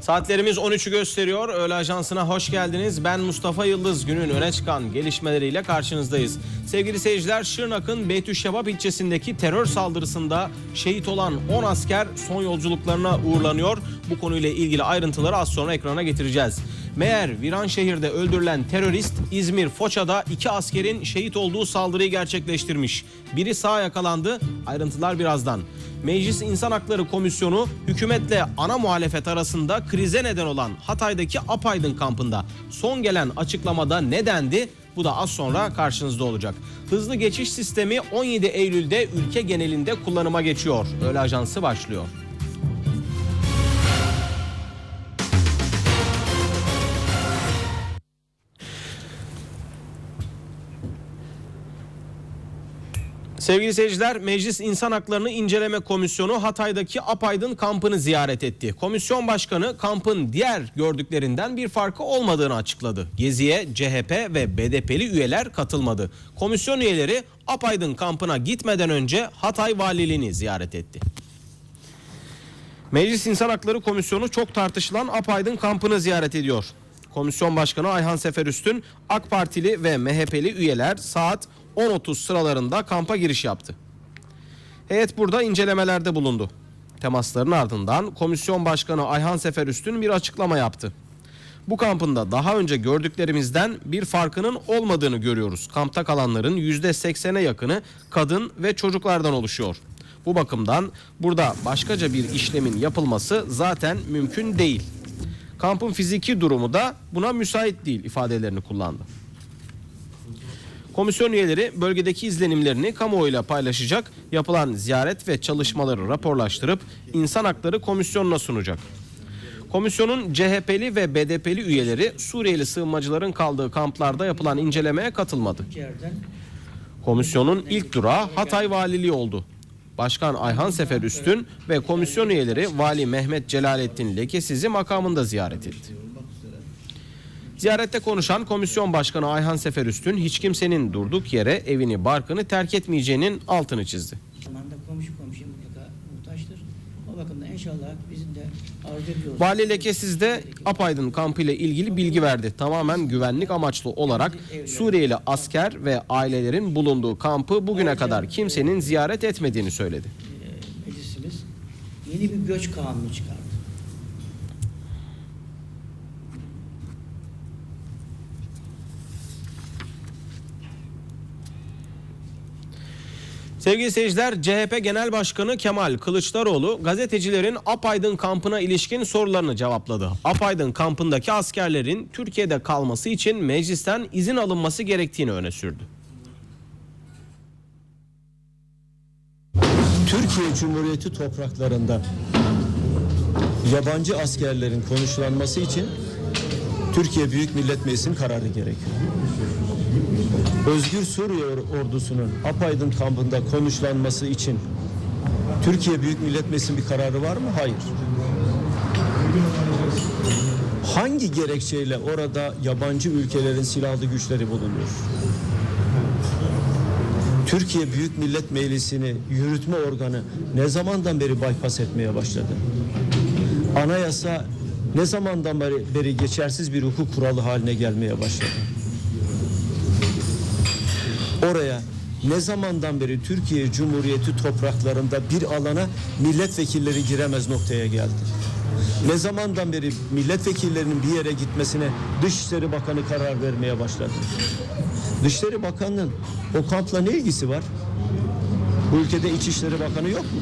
Saatlerimiz 13'ü gösteriyor. Öğle Ajansı'na hoş geldiniz. Ben Mustafa Yıldız. Günün öne çıkan gelişmeleriyle karşınızdayız. Sevgili seyirciler, Şırnak'ın Beytüşşebap ilçesindeki terör saldırısında şehit olan 10 asker son yolculuklarına uğurlanıyor. Bu konuyla ilgili ayrıntıları az sonra ekrana getireceğiz. Meğer Viranşehir'de öldürülen terörist İzmir Foça'da iki askerin şehit olduğu saldırıyı gerçekleştirmiş. Biri sağ yakalandı. Ayrıntılar birazdan. Meclis İnsan Hakları Komisyonu hükümetle ana muhalefet arasında krize neden olan Hatay'daki Apaydın kampında son gelen açıklamada ne dendi? Bu da az sonra karşınızda olacak. Hızlı geçiş sistemi 17 Eylül'de ülke genelinde kullanıma geçiyor. Öğle Ajansı başlıyor. Sevgili seyirciler, Meclis İnsan Haklarını İnceleme Komisyonu Hatay'daki Apaydın kampını ziyaret etti. Komisyon Başkanı kampın diğer gördüklerinden bir farkı olmadığını açıkladı. Geziye CHP ve BDP'li üyeler katılmadı. Komisyon üyeleri Apaydın kampına gitmeden önce Hatay Valiliğini ziyaret etti. Meclis İnsan Hakları Komisyonu çok tartışılan Apaydın kampını ziyaret ediyor. Komisyon Başkanı Ayhan Seferüstün, AK Partili ve MHP'li üyeler saat 10.30 sıralarında kampa giriş yaptı. Heyet burada incelemelerde bulundu. Temasların ardından Komisyon Başkanı Ayhan Seferüstün bir açıklama yaptı. Bu kampında daha önce gördüklerimizden bir farkının olmadığını görüyoruz. Kampta kalanların %80'e yakını kadın ve çocuklardan oluşuyor. Bu bakımdan burada başkaca bir işlemin yapılması zaten mümkün değil. Kampın fiziki durumu da buna müsait değil ifadelerini kullandı. Komisyon üyeleri bölgedeki izlenimlerini kamuoyuyla paylaşacak, yapılan ziyaret ve çalışmaları raporlaştırıp İnsan Hakları Komisyonu'na sunacak. Komisyonun CHP'li ve BDP'li üyeleri Suriyeli sığınmacıların kaldığı kamplarda yapılan incelemeye katılmadı. Komisyonun ilk durağı Hatay Valiliği oldu. Başkan Ayhan Sefer Üstün ve komisyon üyeleri Vali Mehmet Celalettin Lekesiz'i makamında ziyaret etti. Ziyarette konuşan Komisyon Başkanı Ayhan Sefer Üstün hiç kimsenin durduk yere evini barkını terk etmeyeceğinin altını çizdi. zamanda komşu komşuya mutlaka muhtaçtır. O bakımdan inşallah bizim de arzu ediyoruz. Vali Lekesiz de Apaydın kampı ile ilgili bilgi verdi. Tamamen güvenlik amaçlı olarak Suriyeli asker ve ailelerin bulunduğu kampı bugüne kadar kimsenin ziyaret etmediğini söyledi. Ee, Meclisimiz yeni bir göç kanunu çıkardı. Sevgili seyirciler, CHP Genel Başkanı Kemal Kılıçdaroğlu gazetecilerin Apaydın kampına ilişkin sorularını cevapladı. Apaydın kampındaki askerlerin Türkiye'de kalması için meclisten izin alınması gerektiğini öne sürdü. Türkiye Cumhuriyeti topraklarında yabancı askerlerin konuşlanması için Türkiye Büyük Millet Meclisi'nin kararı gerekiyor. Özgür Suriye or- ordusunun Apaydın kampında konuşlanması için Türkiye Büyük Millet Meclisi'nin bir kararı var mı? Hayır. Hangi gerekçeyle orada yabancı ülkelerin silahlı güçleri bulunuyor? Türkiye Büyük Millet Meclisi'ni yürütme organı ne zamandan beri bypass etmeye başladı? Anayasa ne zamandan beri, beri geçersiz bir hukuk kuralı haline gelmeye başladı? Oraya ne zamandan beri Türkiye Cumhuriyeti topraklarında bir alana milletvekilleri giremez noktaya geldi? Ne zamandan beri milletvekillerinin bir yere gitmesine Dışişleri Bakanı karar vermeye başladı? Dışişleri Bakanı'nın o kampla ne ilgisi var? Bu ülkede İçişleri Bakanı yok mu?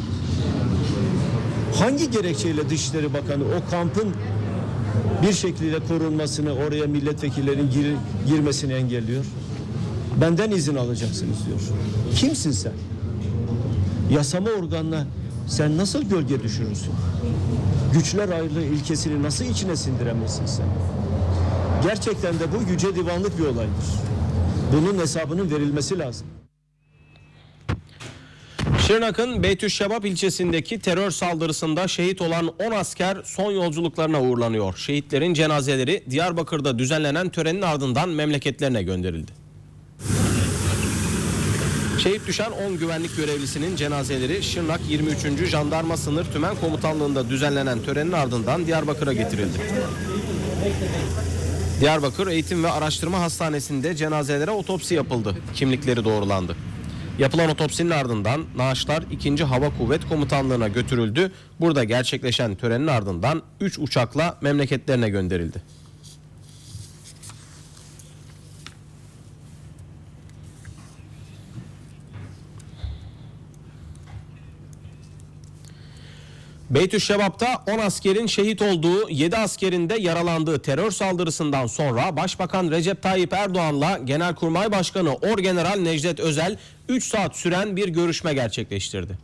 Hangi gerekçeyle Dışişleri Bakanı o kampın bir şekilde korunmasını, oraya milletvekillerinin gir- girmesini engelliyor? Benden izin alacaksınız diyor. Kimsin sen? Yasama organına sen nasıl gölge düşürürsün? Güçler ayrılığı ilkesini nasıl içine sindiremezsin sen? Gerçekten de bu yüce divanlık bir olaydır. Bunun hesabının verilmesi lazım. Şırnak'ın Beytüşşebap ilçesindeki terör saldırısında şehit olan 10 asker son yolculuklarına uğurlanıyor. Şehitlerin cenazeleri Diyarbakır'da düzenlenen törenin ardından memleketlerine gönderildi. Şehit düşen 10 güvenlik görevlisinin cenazeleri Şırnak 23. Jandarma Sınır Tümen Komutanlığı'nda düzenlenen törenin ardından Diyarbakır'a getirildi. Diyarbakır Eğitim ve Araştırma Hastanesi'nde cenazelere otopsi yapıldı. Kimlikleri doğrulandı. Yapılan otopsinin ardından naaşlar 2. Hava Kuvvet Komutanlığı'na götürüldü. Burada gerçekleşen törenin ardından 3 uçakla memleketlerine gönderildi. Beytüşşebap'ta 10 askerin şehit olduğu, 7 askerin de yaralandığı terör saldırısından sonra Başbakan Recep Tayyip Erdoğan'la Genelkurmay Başkanı Orgeneral Necdet Özel 3 saat süren bir görüşme gerçekleştirdi.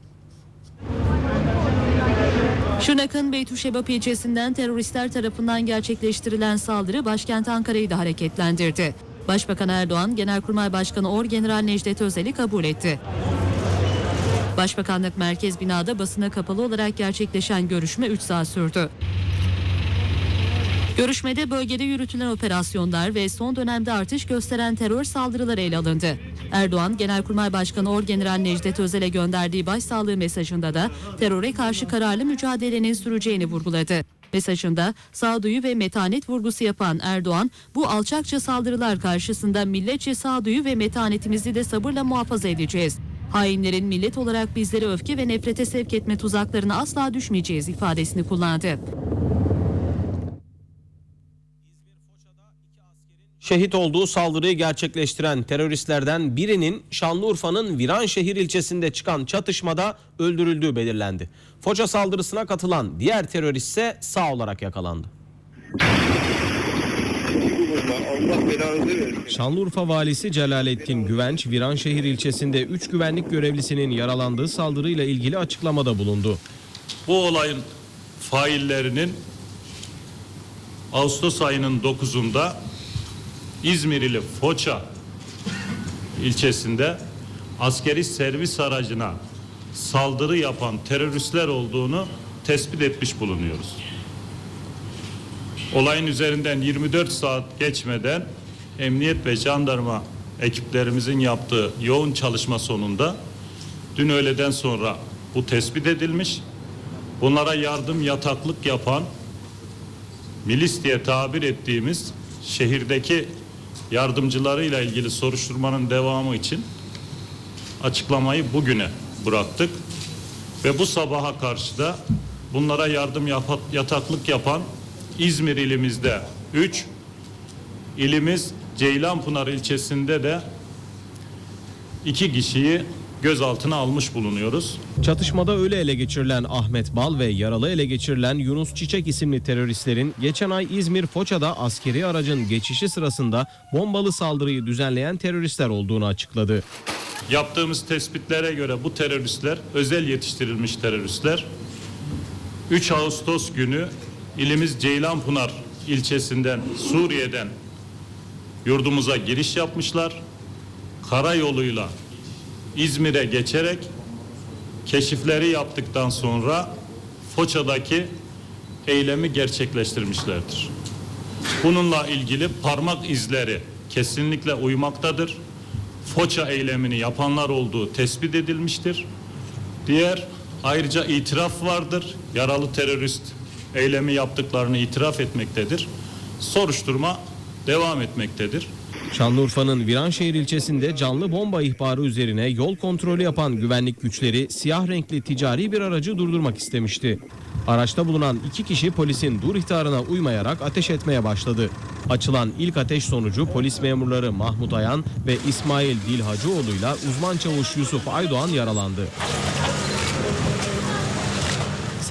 Şırnak'ın Beytüşebap ilçesinden teröristler tarafından gerçekleştirilen saldırı başkent Ankara'yı da hareketlendirdi. Başbakan Erdoğan, Genelkurmay Başkanı Orgeneral Necdet Özel'i kabul etti. Başbakanlık Merkez Binada basına kapalı olarak gerçekleşen görüşme 3 saat sürdü. Görüşmede bölgede yürütülen operasyonlar ve son dönemde artış gösteren terör saldırıları ele alındı. Erdoğan, Genelkurmay Başkanı Orgeneral Necdet Özel'e gönderdiği başsağlığı mesajında da teröre karşı kararlı mücadelenin süreceğini vurguladı. Mesajında sağduyu ve metanet vurgusu yapan Erdoğan, bu alçakça saldırılar karşısında milletçe sağduyu ve metanetimizi de sabırla muhafaza edeceğiz. Hainlerin millet olarak bizleri öfke ve nefrete sevk etme tuzaklarına asla düşmeyeceğiz ifadesini kullandı. Şehit olduğu saldırıyı gerçekleştiren teröristlerden birinin Şanlıurfa'nın Viranşehir ilçesinde çıkan çatışmada öldürüldüğü belirlendi. Foça saldırısına katılan diğer terörist ise sağ olarak yakalandı. Allah belanızı versin. Şanlıurfa valisi Celalettin Güvenç, Viranşehir ilçesinde 3 güvenlik görevlisinin yaralandığı saldırıyla ilgili açıklamada bulundu. Bu olayın faillerinin Ağustos ayının 9'unda İzmir ili Foça ilçesinde askeri servis aracına saldırı yapan teröristler olduğunu tespit etmiş bulunuyoruz. Olayın üzerinden 24 saat geçmeden emniyet ve jandarma ekiplerimizin yaptığı yoğun çalışma sonunda dün öğleden sonra bu tespit edilmiş. Bunlara yardım yataklık yapan milis diye tabir ettiğimiz şehirdeki yardımcılarıyla ilgili soruşturmanın devamı için açıklamayı bugüne bıraktık. Ve bu sabaha karşı da bunlara yardım yataklık yapan İzmir ilimizde 3, ilimiz Ceylanpınar ilçesinde de iki kişiyi gözaltına almış bulunuyoruz. Çatışmada ölü ele geçirilen Ahmet Bal ve yaralı ele geçirilen Yunus Çiçek isimli teröristlerin geçen ay İzmir Foça'da askeri aracın geçişi sırasında bombalı saldırıyı düzenleyen teröristler olduğunu açıkladı. Yaptığımız tespitlere göre bu teröristler özel yetiştirilmiş teröristler. 3 Ağustos günü ilimiz Ceylanpınar ilçesinden Suriye'den yurdumuza giriş yapmışlar. Karayoluyla İzmir'e geçerek keşifleri yaptıktan sonra Foça'daki eylemi gerçekleştirmişlerdir. Bununla ilgili parmak izleri kesinlikle uymaktadır. Foça eylemini yapanlar olduğu tespit edilmiştir. Diğer ayrıca itiraf vardır. Yaralı terörist eylemi yaptıklarını itiraf etmektedir. Soruşturma devam etmektedir. Şanlıurfa'nın Viranşehir ilçesinde canlı bomba ihbarı üzerine yol kontrolü yapan güvenlik güçleri siyah renkli ticari bir aracı durdurmak istemişti. Araçta bulunan iki kişi polisin dur ihtarına uymayarak ateş etmeye başladı. Açılan ilk ateş sonucu polis memurları Mahmut Ayan ve İsmail Dilhacıoğlu'yla uzman çavuş Yusuf Aydoğan yaralandı.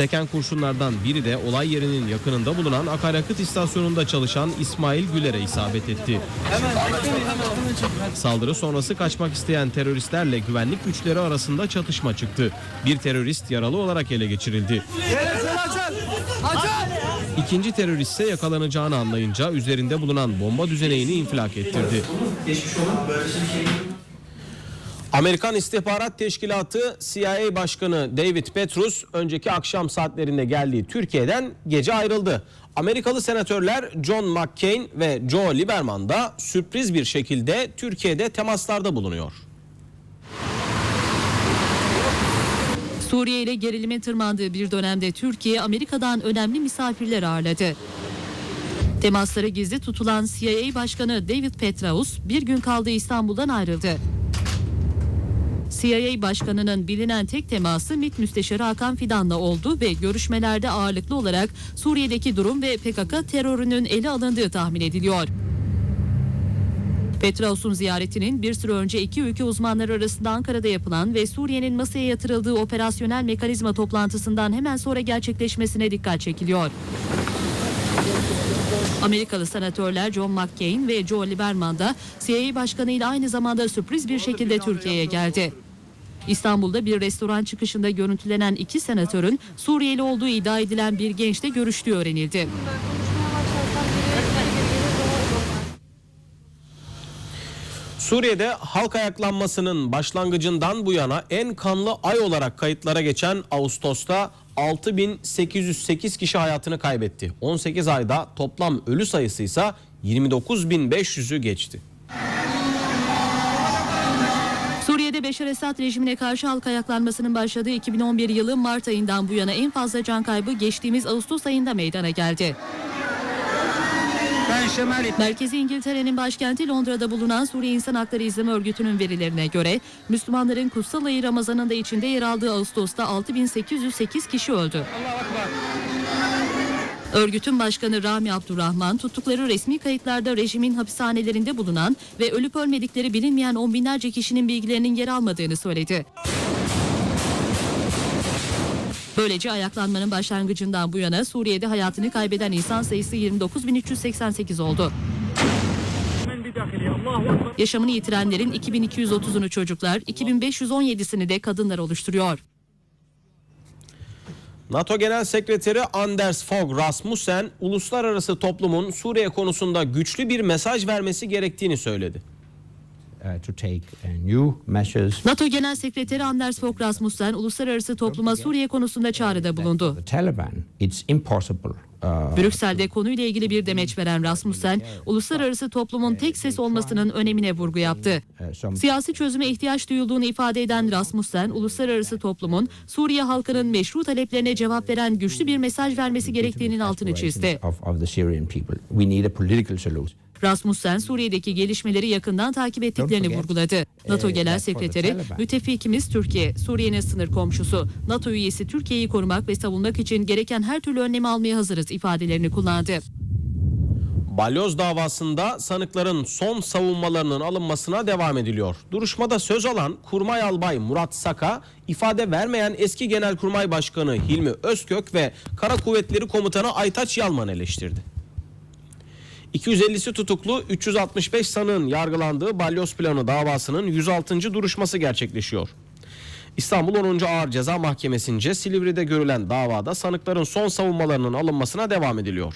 Seken kurşunlardan biri de olay yerinin yakınında bulunan akaryakıt istasyonunda çalışan İsmail Güler'e isabet etti. Saldırı sonrası kaçmak isteyen teröristlerle güvenlik güçleri arasında çatışma çıktı. Bir terörist yaralı olarak ele geçirildi. İkinci terörist ise yakalanacağını anlayınca üzerinde bulunan bomba düzeneğini infilak ettirdi. Amerikan İstihbarat Teşkilatı CIA Başkanı David Petrus önceki akşam saatlerinde geldiği Türkiye'den gece ayrıldı. Amerikalı senatörler John McCain ve Joe Lieberman da sürpriz bir şekilde Türkiye'de temaslarda bulunuyor. Suriye ile gerilimin tırmandığı bir dönemde Türkiye Amerika'dan önemli misafirler ağırladı. Temasları gizli tutulan CIA Başkanı David Petraeus bir gün kaldığı İstanbul'dan ayrıldı. CIA Başkanı'nın bilinen tek teması MİT Müsteşarı Hakan Fidan'la oldu ve görüşmelerde ağırlıklı olarak Suriye'deki durum ve PKK terörünün ele alındığı tahmin ediliyor. Petraeus'un ziyaretinin bir süre önce iki ülke uzmanları arasında Ankara'da yapılan ve Suriye'nin masaya yatırıldığı operasyonel mekanizma toplantısından hemen sonra gerçekleşmesine dikkat çekiliyor. Amerikalı senatörler John McCain ve Joe Lieberman da CIA Başkanı ile aynı zamanda sürpriz bir şekilde Türkiye'ye geldi. İstanbul'da bir restoran çıkışında görüntülenen iki senatörün Suriyeli olduğu iddia edilen bir gençle görüştüğü öğrenildi. Suriye'de halk ayaklanmasının başlangıcından bu yana en kanlı ay olarak kayıtlara geçen Ağustos'ta 6808 kişi hayatını kaybetti. 18 ayda toplam ölü sayısı ise 29500'ü geçti. Suriye'de Beşar Esad rejimine karşı halk ayaklanmasının başladığı 2011 yılı Mart ayından bu yana en fazla can kaybı geçtiğimiz Ağustos ayında meydana geldi. Merkezi İngiltere'nin başkenti Londra'da bulunan Suriye İnsan Hakları İzleme Örgütü'nün verilerine göre Müslümanların kutsal ayı Ramazan'ın da içinde yer aldığı Ağustos'ta 6808 kişi öldü. Örgütün başkanı Rami Abdurrahman tuttukları resmi kayıtlarda rejimin hapishanelerinde bulunan ve ölüp ölmedikleri bilinmeyen on binlerce kişinin bilgilerinin yer almadığını söyledi. Böylece ayaklanmanın başlangıcından bu yana Suriye'de hayatını kaybeden insan sayısı 29.388 oldu. Yaşamını yitirenlerin 2230'unu çocuklar, 2517'sini de kadınlar oluşturuyor. NATO Genel Sekreteri Anders Fogh Rasmussen, uluslararası toplumun Suriye konusunda güçlü bir mesaj vermesi gerektiğini söyledi. Uh, to take uh, new measures. NATO Genel Sekreteri Anders Fogh Rasmussen, uluslararası topluma Suriye konusunda çağrıda bulundu. The Taliban, it's impossible. Uh, Brüksel'de konuyla ilgili bir demeç veren Rasmussen, uluslararası toplumun tek ses olmasının önemine vurgu yaptı. Siyasi çözüme ihtiyaç duyulduğunu ifade eden Rasmussen, uluslararası toplumun Suriye halkının meşru taleplerine cevap veren güçlü bir mesaj vermesi gerektiğinin altını çizdi. Rasmussen, Suriye'deki gelişmeleri yakından takip ettiklerini vurguladı. NATO eh, Genel for the Sekreteri, müttefikimiz Türkiye, Suriye'nin sınır komşusu. NATO üyesi Türkiye'yi korumak ve savunmak için gereken her türlü önlemi almaya hazırız ifadelerini kullandı. Balyoz davasında sanıkların son savunmalarının alınmasına devam ediliyor. Duruşmada söz alan Kurmay Albay Murat Saka, ifade vermeyen eski Genelkurmay Başkanı Hilmi Özkök ve Kara Kuvvetleri Komutanı Aytaç Yalman eleştirdi. 250'si tutuklu 365 sanığın yargılandığı Balyoz Planı davasının 106. duruşması gerçekleşiyor. İstanbul 10. Ağır Ceza Mahkemesi'nce Silivri'de görülen davada sanıkların son savunmalarının alınmasına devam ediliyor.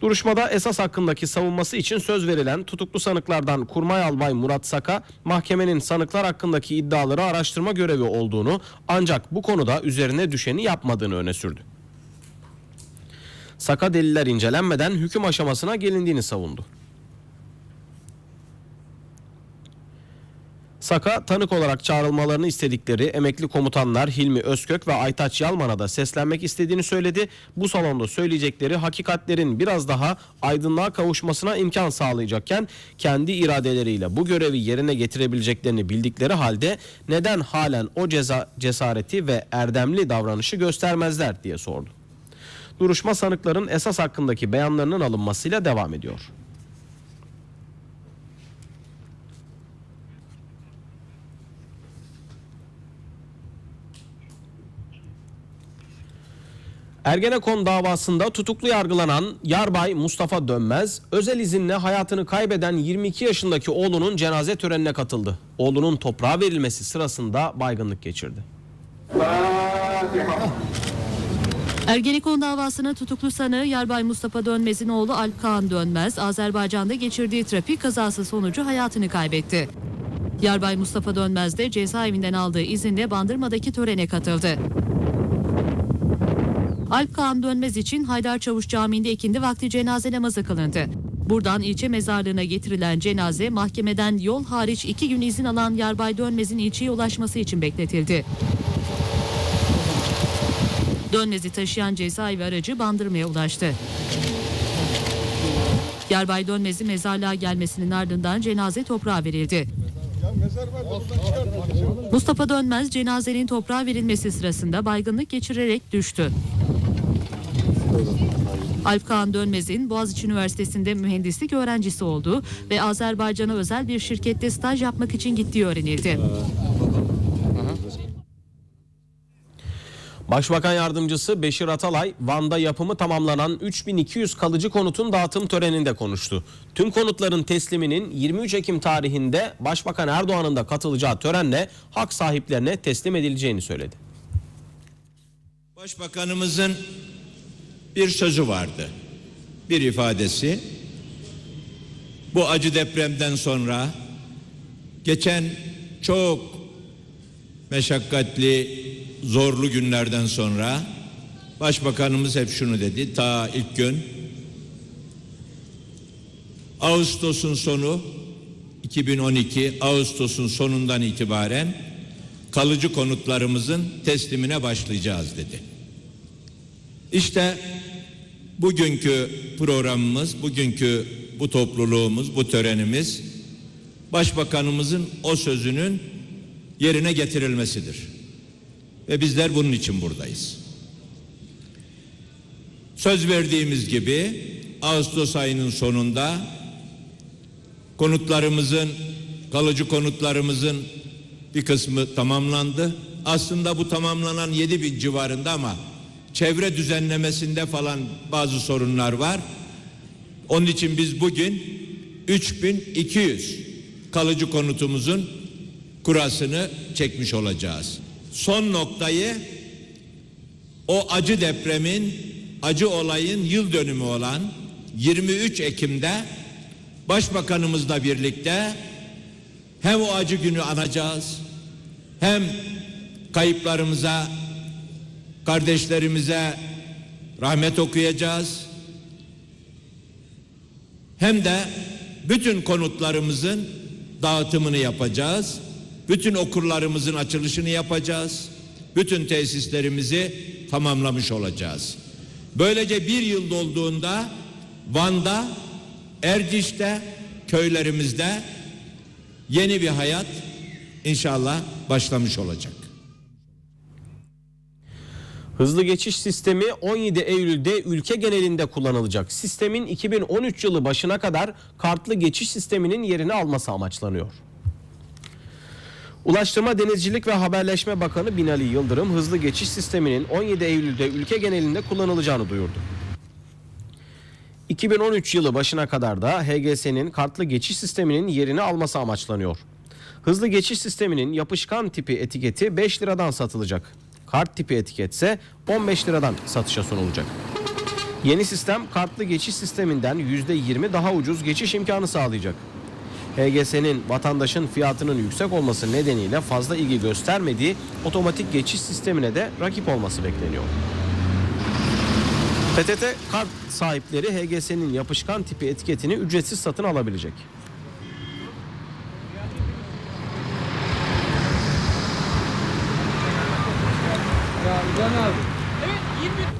Duruşmada esas hakkındaki savunması için söz verilen tutuklu sanıklardan Kurmay Albay Murat Saka, mahkemenin sanıklar hakkındaki iddiaları araştırma görevi olduğunu ancak bu konuda üzerine düşeni yapmadığını öne sürdü. Saka deliller incelenmeden hüküm aşamasına gelindiğini savundu. Saka tanık olarak çağrılmalarını istedikleri emekli komutanlar Hilmi Özkök ve Aytaç Yalman'a da seslenmek istediğini söyledi. Bu salonda söyleyecekleri hakikatlerin biraz daha aydınlığa kavuşmasına imkan sağlayacakken kendi iradeleriyle bu görevi yerine getirebileceklerini bildikleri halde neden halen o ceza cesareti ve erdemli davranışı göstermezler diye sordu. Duruşma sanıkların esas hakkındaki beyanlarının alınmasıyla devam ediyor. Ergenekon davasında tutuklu yargılanan Yarbay Mustafa Dönmez, özel izinle hayatını kaybeden 22 yaşındaki oğlunun cenaze törenine katıldı. Oğlunun toprağa verilmesi sırasında baygınlık geçirdi. Ergenekon davasının tutuklu sanığı Yarbay Mustafa Dönmez'in oğlu Alp Kaan Dönmez, Azerbaycan'da geçirdiği trafik kazası sonucu hayatını kaybetti. Yarbay Mustafa Dönmez de cezaevinden aldığı izinle Bandırma'daki törene katıldı. Alp Kaan Dönmez için Haydar Çavuş Camii'nde ikindi vakti cenaze namazı kılındı. Buradan ilçe mezarlığına getirilen cenaze mahkemeden yol hariç iki gün izin alan Yarbay Dönmez'in ilçeye ulaşması için bekletildi. Dönmez'i taşıyan cezaevi aracı Bandırma'ya ulaştı. Yarbay Dönmez'i mezarlığa gelmesinin ardından cenaze toprağa verildi. Mustafa Dönmez cenazenin toprağa verilmesi sırasında baygınlık geçirerek düştü. Alp Kaan Dönmez'in Boğaziçi Üniversitesi'nde mühendislik öğrencisi olduğu ve Azerbaycan'a özel bir şirkette staj yapmak için gittiği öğrenildi. Başbakan Yardımcısı Beşir Atalay, Van'da yapımı tamamlanan 3200 kalıcı konutun dağıtım töreninde konuştu. Tüm konutların tesliminin 23 Ekim tarihinde Başbakan Erdoğan'ın da katılacağı törenle hak sahiplerine teslim edileceğini söyledi. Başbakanımızın bir sözü vardı. Bir ifadesi. Bu acı depremden sonra geçen çok meşakkatli, zorlu günlerden sonra Başbakanımız hep şunu dedi. Ta ilk gün Ağustos'un sonu 2012 Ağustos'un sonundan itibaren kalıcı konutlarımızın teslimine başlayacağız dedi. İşte bugünkü programımız, bugünkü bu topluluğumuz, bu törenimiz Başbakanımızın o sözünün yerine getirilmesidir. Ve bizler bunun için buradayız. Söz verdiğimiz gibi Ağustos ayının sonunda konutlarımızın, kalıcı konutlarımızın bir kısmı tamamlandı. Aslında bu tamamlanan 7 bin civarında ama çevre düzenlemesinde falan bazı sorunlar var. Onun için biz bugün 3200 kalıcı konutumuzun kurasını çekmiş olacağız. Son noktayı o acı depremin, acı olayın yıl dönümü olan 23 Ekim'de Başbakanımızla birlikte hem o acı günü anacağız, hem kayıplarımıza, kardeşlerimize rahmet okuyacağız. Hem de bütün konutlarımızın dağıtımını yapacağız. Bütün okullarımızın açılışını yapacağız. Bütün tesislerimizi tamamlamış olacağız. Böylece bir yıl dolduğunda Van'da, Erciş'te, köylerimizde yeni bir hayat inşallah başlamış olacak. Hızlı geçiş sistemi 17 Eylül'de ülke genelinde kullanılacak. Sistemin 2013 yılı başına kadar kartlı geçiş sisteminin yerini alması amaçlanıyor. Ulaştırma Denizcilik ve Haberleşme Bakanı Binali Yıldırım hızlı geçiş sisteminin 17 Eylül'de ülke genelinde kullanılacağını duyurdu. 2013 yılı başına kadar da HGS'nin kartlı geçiş sisteminin yerini alması amaçlanıyor. Hızlı geçiş sisteminin yapışkan tipi etiketi 5 liradan satılacak. Kart tipi etiketse 15 liradan satışa sunulacak. Yeni sistem kartlı geçiş sisteminden %20 daha ucuz geçiş imkanı sağlayacak. HGS'nin vatandaşın fiyatının yüksek olması nedeniyle fazla ilgi göstermediği otomatik geçiş sistemine de rakip olması bekleniyor. PTT kart sahipleri HGS'nin yapışkan tipi etiketini ücretsiz satın alabilecek.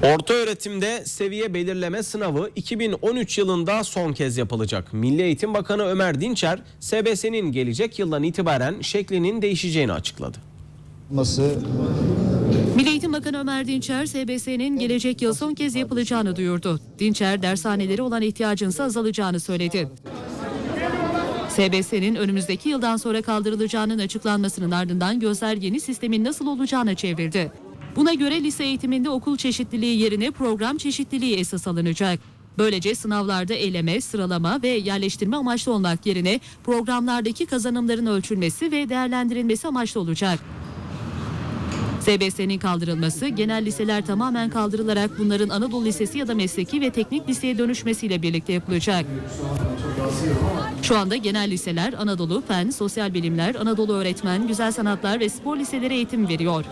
Orta öğretimde seviye belirleme sınavı 2013 yılında son kez yapılacak. Milli Eğitim Bakanı Ömer Dinçer, SBS'nin gelecek yıldan itibaren şeklinin değişeceğini açıkladı. Milli Eğitim Bakanı Ömer Dinçer, SBS'nin gelecek yıl son kez yapılacağını duyurdu. Dinçer, dershaneleri olan ihtiyacın ise azalacağını söyledi. SBS'nin önümüzdeki yıldan sonra kaldırılacağının açıklanmasının ardından gözler yeni sistemin nasıl olacağına çevrildi. Buna göre lise eğitiminde okul çeşitliliği yerine program çeşitliliği esas alınacak. Böylece sınavlarda eleme, sıralama ve yerleştirme amaçlı olmak yerine programlardaki kazanımların ölçülmesi ve değerlendirilmesi amaçlı olacak. SBS'nin kaldırılması, genel liseler tamamen kaldırılarak bunların Anadolu Lisesi ya da mesleki ve teknik liseye dönüşmesiyle birlikte yapılacak. Şu anda genel liseler Anadolu, Fen, Sosyal Bilimler, Anadolu Öğretmen, Güzel Sanatlar ve Spor liseleri eğitim veriyor.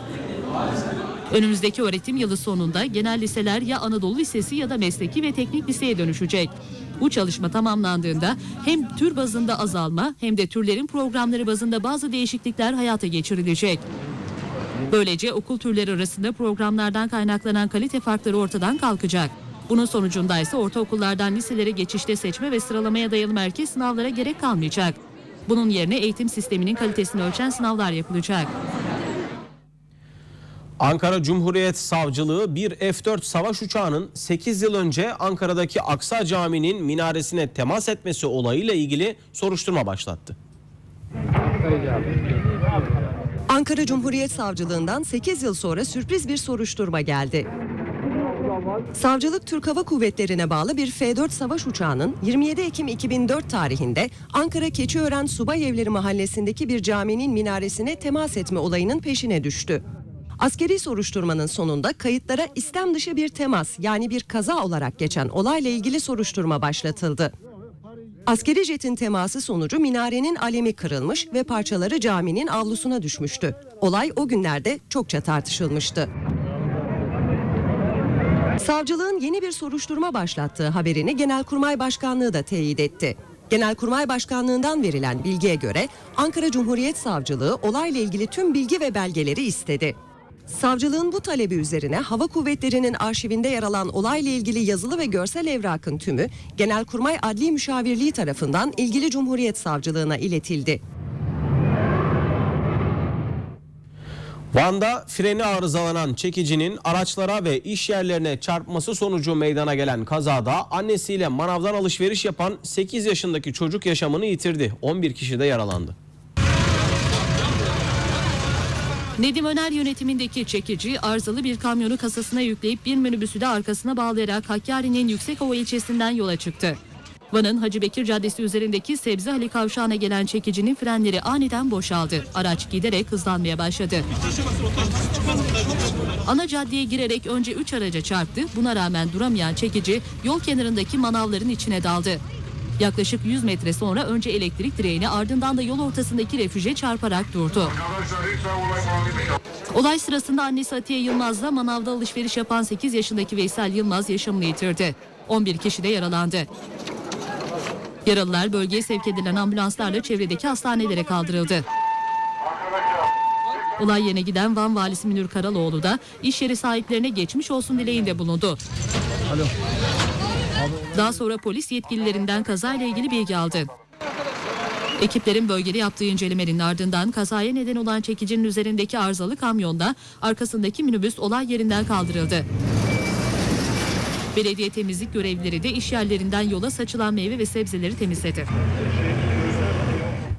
Önümüzdeki öğretim yılı sonunda genel liseler ya Anadolu Lisesi ya da mesleki ve teknik liseye dönüşecek. Bu çalışma tamamlandığında hem tür bazında azalma hem de türlerin programları bazında bazı değişiklikler hayata geçirilecek. Böylece okul türleri arasında programlardan kaynaklanan kalite farkları ortadan kalkacak. Bunun sonucunda ise ortaokullardan liselere geçişte seçme ve sıralamaya dayalı merkez sınavlara gerek kalmayacak. Bunun yerine eğitim sisteminin kalitesini ölçen sınavlar yapılacak. Ankara Cumhuriyet Savcılığı bir F-4 savaş uçağının 8 yıl önce Ankara'daki Aksa Camii'nin minaresine temas etmesi olayıyla ilgili soruşturma başlattı. Ankara Cumhuriyet Savcılığından 8 yıl sonra sürpriz bir soruşturma geldi. Savcılık Türk Hava Kuvvetleri'ne bağlı bir F-4 savaş uçağının 27 Ekim 2004 tarihinde Ankara Keçiören Subay Evleri mahallesindeki bir caminin minaresine temas etme olayının peşine düştü. Askeri soruşturmanın sonunda kayıtlara istem dışı bir temas yani bir kaza olarak geçen olayla ilgili soruşturma başlatıldı. Askeri jetin teması sonucu minarenin alemi kırılmış ve parçaları caminin avlusuna düşmüştü. Olay o günlerde çokça tartışılmıştı. Savcılığın yeni bir soruşturma başlattığı haberini Genelkurmay Başkanlığı da teyit etti. Genelkurmay Başkanlığından verilen bilgiye göre Ankara Cumhuriyet Savcılığı olayla ilgili tüm bilgi ve belgeleri istedi. Savcılığın bu talebi üzerine Hava Kuvvetleri'nin arşivinde yer alan olayla ilgili yazılı ve görsel evrakın tümü Genelkurmay Adli Müşavirliği tarafından ilgili Cumhuriyet Savcılığına iletildi. Van'da freni arızalanan çekicinin araçlara ve iş yerlerine çarpması sonucu meydana gelen kazada annesiyle manavdan alışveriş yapan 8 yaşındaki çocuk yaşamını yitirdi. 11 kişi de yaralandı. Nedim Öner yönetimindeki çekici arızalı bir kamyonu kasasına yükleyip bir minibüsü de arkasına bağlayarak Hakkari'nin Yüksekova ilçesinden yola çıktı. Van'ın Hacı Bekir Caddesi üzerindeki Sebze Ali kavşağına gelen çekicinin frenleri aniden boşaldı. Araç giderek hızlanmaya başladı. Ana caddeye girerek önce 3 araca çarptı. Buna rağmen duramayan çekici yol kenarındaki manavların içine daldı. Yaklaşık 100 metre sonra önce elektrik direğine ardından da yol ortasındaki refüje çarparak durdu. Olay sırasında annesi Atiye Yılmaz'la manavda alışveriş yapan 8 yaşındaki Veysel Yılmaz yaşamını yitirdi. 11 kişi de yaralandı. Yaralılar bölgeye sevk edilen ambulanslarla çevredeki hastanelere kaldırıldı. Olay yerine giden Van valisi Münir Karaloğlu da iş yeri sahiplerine geçmiş olsun dileğinde bulundu. Daha sonra polis yetkililerinden kazayla ilgili bilgi aldı. Ekiplerin bölgede yaptığı incelemenin ardından kazaya neden olan çekicinin üzerindeki arızalı kamyonda arkasındaki minibüs olay yerinden kaldırıldı. Belediye temizlik görevlileri de iş yerlerinden yola saçılan meyve ve sebzeleri temizledi.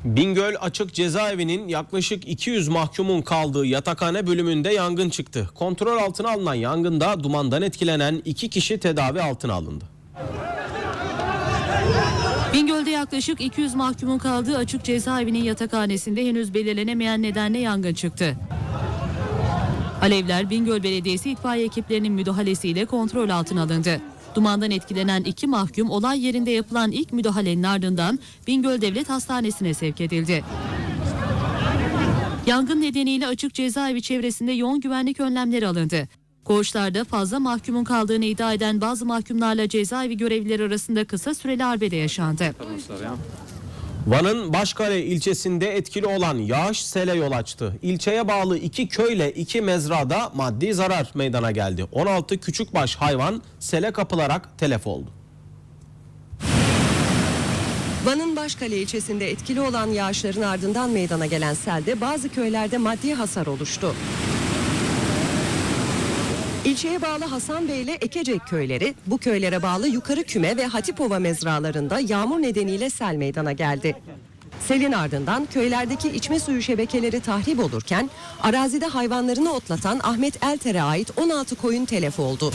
Bingöl Açık Cezaevi'nin yaklaşık 200 mahkumun kaldığı yatakhane bölümünde yangın çıktı. Kontrol altına alınan yangında dumandan etkilenen iki kişi tedavi altına alındı. Bingöl'de yaklaşık 200 mahkumun kaldığı açık cezaevinin yatakhanesinde henüz belirlenemeyen nedenle yangın çıktı. Alevler Bingöl Belediyesi itfaiye ekiplerinin müdahalesiyle kontrol altına alındı. Dumandan etkilenen iki mahkum olay yerinde yapılan ilk müdahalenin ardından Bingöl Devlet Hastanesi'ne sevk edildi. Yangın nedeniyle açık cezaevi çevresinde yoğun güvenlik önlemleri alındı. Koğuşlarda fazla mahkumun kaldığını iddia eden bazı mahkumlarla cezaevi görevlileri arasında kısa süreli arbede yaşandı. Van'ın Başkale ilçesinde etkili olan yağış sele yol açtı. İlçeye bağlı iki köyle iki mezrada maddi zarar meydana geldi. 16 küçükbaş hayvan sele kapılarak telef oldu. Van'ın Başkale ilçesinde etkili olan yağışların ardından meydana gelen selde bazı köylerde maddi hasar oluştu. İlçeye bağlı Hasan Bey ile Ekecek köyleri, bu köylere bağlı Yukarı Küme ve Hatipova mezralarında yağmur nedeniyle sel meydana geldi. Selin ardından köylerdeki içme suyu şebekeleri tahrip olurken arazide hayvanlarını otlatan Ahmet Elter'e ait 16 koyun telef oldu.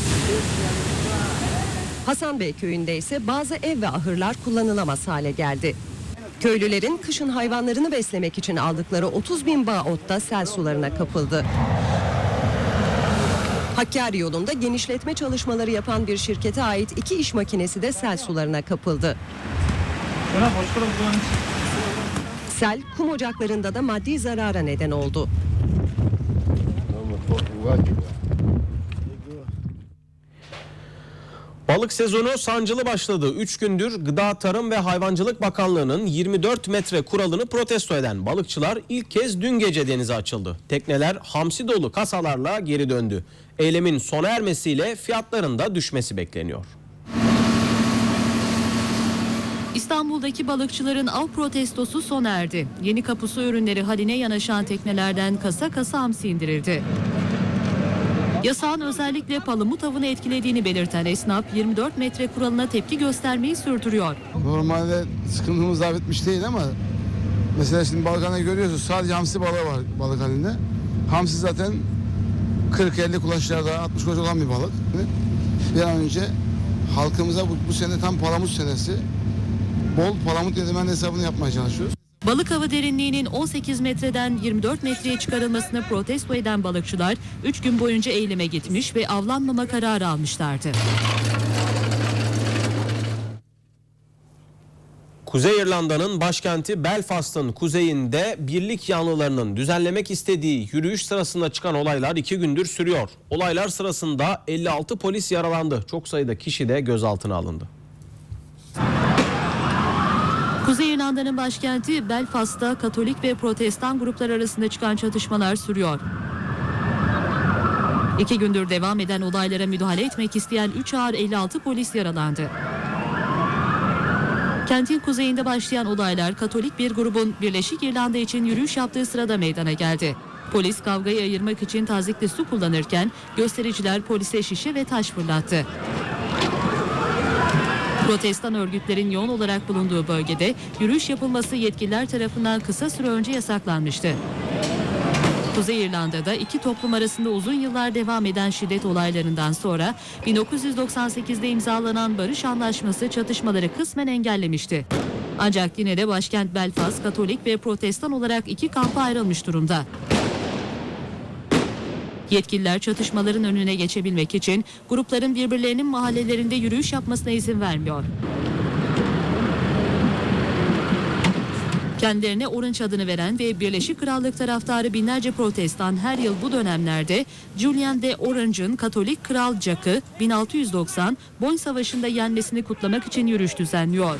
Hasan Bey köyünde ise bazı ev ve ahırlar kullanılamaz hale geldi. Köylülerin kışın hayvanlarını beslemek için aldıkları 30 bin bağ otta sel sularına kapıldı. Hakkari yolunda genişletme çalışmaları yapan bir şirkete ait iki iş makinesi de sel sularına kapıldı. Sel kum ocaklarında da maddi zarara neden oldu. Balık sezonu sancılı başladı. 3 gündür Gıda Tarım ve Hayvancılık Bakanlığı'nın 24 metre kuralını protesto eden balıkçılar ilk kez dün gece denize açıldı. Tekneler hamsi dolu kasalarla geri döndü. Eylemin sona ermesiyle fiyatların da düşmesi bekleniyor. İstanbul'daki balıkçıların av protestosu sona erdi. Yeni kapusu ürünleri haline yanaşan teknelerden kasa kasa hamsi indirildi. Yasağın özellikle palamut avını etkilediğini belirten esnaf 24 metre kuralına tepki göstermeyi sürdürüyor. Normalde sıkıntımız daha bitmiş değil ama mesela şimdi Balkan'da görüyorsunuz sadece hamsi balığı var balık halinde. Hamsi zaten 40-50 kulaçlarda 60 kulaç olan bir balık. Bir an önce halkımıza bu, bu sene tam palamut senesi. Bol palamut yedimen hesabını yapmaya çalışıyoruz. Balık avı derinliğinin 18 metreden 24 metreye çıkarılmasını protesto eden balıkçılar 3 gün boyunca eyleme gitmiş ve avlanmama kararı almışlardı. Kuzey İrlanda'nın başkenti Belfast'ın kuzeyinde birlik yanlılarının düzenlemek istediği yürüyüş sırasında çıkan olaylar iki gündür sürüyor. Olaylar sırasında 56 polis yaralandı. Çok sayıda kişi de gözaltına alındı. Kuzey İrlanda'nın başkenti Belfast'ta Katolik ve Protestan gruplar arasında çıkan çatışmalar sürüyor. İki gündür devam eden olaylara müdahale etmek isteyen 3 ağır 56 polis yaralandı. Kentin kuzeyinde başlayan olaylar Katolik bir grubun Birleşik İrlanda için yürüyüş yaptığı sırada meydana geldi. Polis kavgayı ayırmak için tazikli su kullanırken göstericiler polise şişe ve taş fırlattı. Protestan örgütlerin yoğun olarak bulunduğu bölgede yürüyüş yapılması yetkililer tarafından kısa süre önce yasaklanmıştı. Kuzey İrlanda'da iki toplum arasında uzun yıllar devam eden şiddet olaylarından sonra 1998'de imzalanan barış anlaşması çatışmaları kısmen engellemişti. Ancak yine de başkent Belfast Katolik ve Protestan olarak iki kampa ayrılmış durumda. Yetkililer çatışmaların önüne geçebilmek için grupların birbirlerinin mahallelerinde yürüyüş yapmasına izin vermiyor. Kendilerine Orange adını veren ve Birleşik Krallık taraftarı binlerce protestan her yıl bu dönemlerde Julian de Orange'ın Katolik Kral Jack'ı 1690 Boyne Savaşı'nda yenmesini kutlamak için yürüyüş düzenliyor.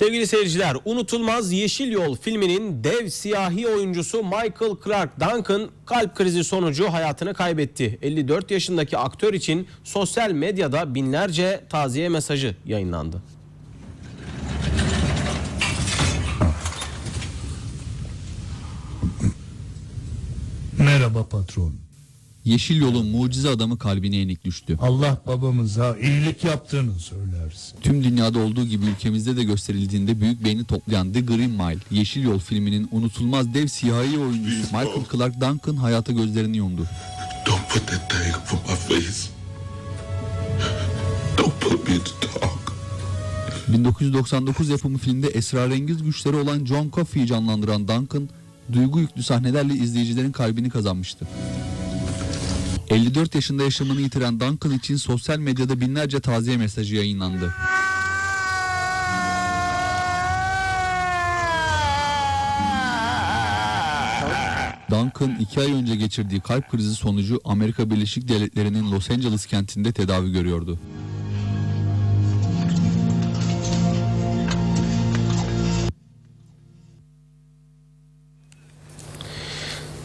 Sevgili seyirciler, unutulmaz Yeşil Yol filminin dev siyahi oyuncusu Michael Clark Duncan kalp krizi sonucu hayatını kaybetti. 54 yaşındaki aktör için sosyal medyada binlerce taziye mesajı yayınlandı. Merhaba patron. Yeşil Yol'un mucize adamı kalbine yenik düştü. Allah babamıza iyilik yaptığını söylersin. Tüm dünyada olduğu gibi ülkemizde de gösterildiğinde büyük beğeni toplayan The Green Mile, Yeşil Yol filminin unutulmaz dev siyahi oyuncusu Michael Clark Duncan hayata gözlerini yumdu. Don't put that thing for my face. Don't put me in the dark. 1999 yapımı filmde esrarengiz güçleri olan John Coffey'i canlandıran Duncan, duygu yüklü sahnelerle izleyicilerin kalbini kazanmıştı. 54 yaşında yaşamını yitiren Duncan için sosyal medyada binlerce taziye mesajı yayınlandı. Duncan iki ay önce geçirdiği kalp krizi sonucu Amerika Birleşik Devletleri'nin Los Angeles kentinde tedavi görüyordu.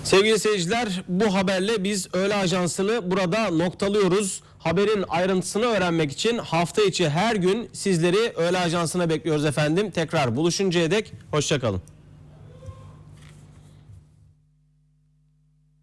Sevgili seyirciler bu haberle biz öğle ajansını burada noktalıyoruz. Haberin ayrıntısını öğrenmek için hafta içi her gün sizleri öğle ajansına bekliyoruz efendim. Tekrar buluşuncaya dek hoşçakalın.